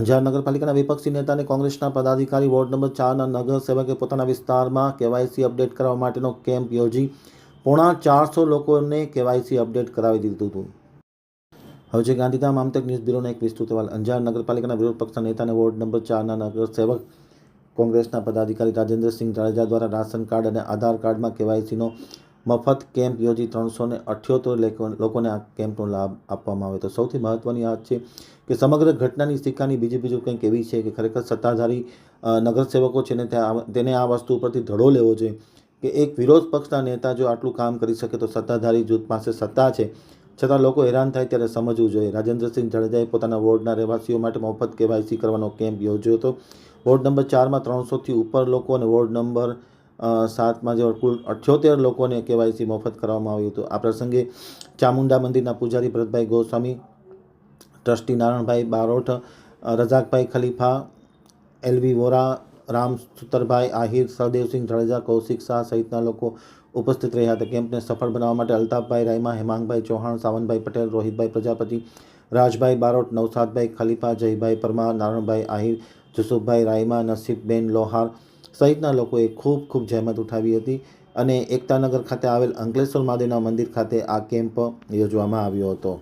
અંજાર નગરપાલિકાના વિપક્ષી નેતા અને કોંગ્રેસના પદાધિકારી વોર્ડ નંબર ચારના નગરસેવકે પોતાના વિસ્તારમાં કેવાયસી અપડેટ કરવા માટેનો કેમ્પ યોજી પોણા ચારસો લોકોને કેવાયસી અપડેટ કરાવી દીધું હતું. હવે છે ગાંધીધામ આમતક ન્યૂઝ બ્યુરોનો એક વિસ્તૃત અહેવાલ. અંજાર નગરપાલિકાના વિરોધ પક્ષના નેતા અને વોર્ડ નંબર ચારના નગરસેવક કોંગ્રેસના પદાધિકારી રાજેન્દ્રસિંહ જાડેજા દ્વારા રાશન કાર્ડ અને આધાર કાર્ડમાં કેવાયસીનો મફત કેમ્પ યોજી ત્રણસો ને અઠ્યોતેર લોકોને આ કેમ્પનો લાભ આપવામાં આવ્યો તો સૌથી મહત્ત્વની વાત છે કે સમગ્ર ઘટનાની સિક્કાની બીજી બીજું કંઈક એવી છે કે ખરેખર સત્તાધારી નગરસેવકો છે ને તેને આ વસ્તુ ઉપરથી ધડો લેવો જોઈએ કે એક વિરોધ પક્ષના નેતા જો આટલું કામ કરી શકે તો સત્તાધારી જૂથ પાસે સત્તા છે. છતાં લોકો હેરાન થાય ત્યારે સમજવું જોઈએ. રાજેન્દ્રસિંહ જાડેજાએ પોતાના વોર્ડના રહેવાસીઓ માટે મફત કેવાયસી કરવાનો કેમ્પ યોજ્યો હતો. વોર્ડ નંબર ચારમાં ત્રણસોથી ઉપર લોકો અને વોર્ડ નંબર સાતમાં જે કુલ અઠ્યોતેર લોકોને કેવાયસી મફત કરવામાં આવ્યું હતું. આ પ્રસંગે ચામુંડા મંદિરના પૂજારી Bharatbhai Goswami, trustee Naranbhai Barot Rajakbhai Khalifa, L V Vora, Ram Sutarbhai Ahir, Sahdevsinh Jadeja, Kaushik Shah સહિતના લોકો ઉપસ્થિત રહ્યા હતા. કેમ્પને સફળ બનાવવા માટે અલ્તાફભાઈ રાયમા, હેમાંગભાઈ ચૌહાણ, સાવનભાઈ પટેલ, રોહિતભાઈ પ્રજાપતિ, રાજભાઈ બારોટ નવસાદભાઈ ખલીફા, જયભાઈ પરમાર, નારણભાઈ આહિર જુસુફભાઈ રાયમા, નસીબબેન લોહાર સહિતના લોકોએ ખૂબ ખૂબ જહેમત ઉઠાવી હતી અને એકતાનગર ખાતે આવેલ અંકલેશ્વર મહાદેવના મંદિર ખાતે આ કેમ્પ યોજવામાં આવ્યો હતો.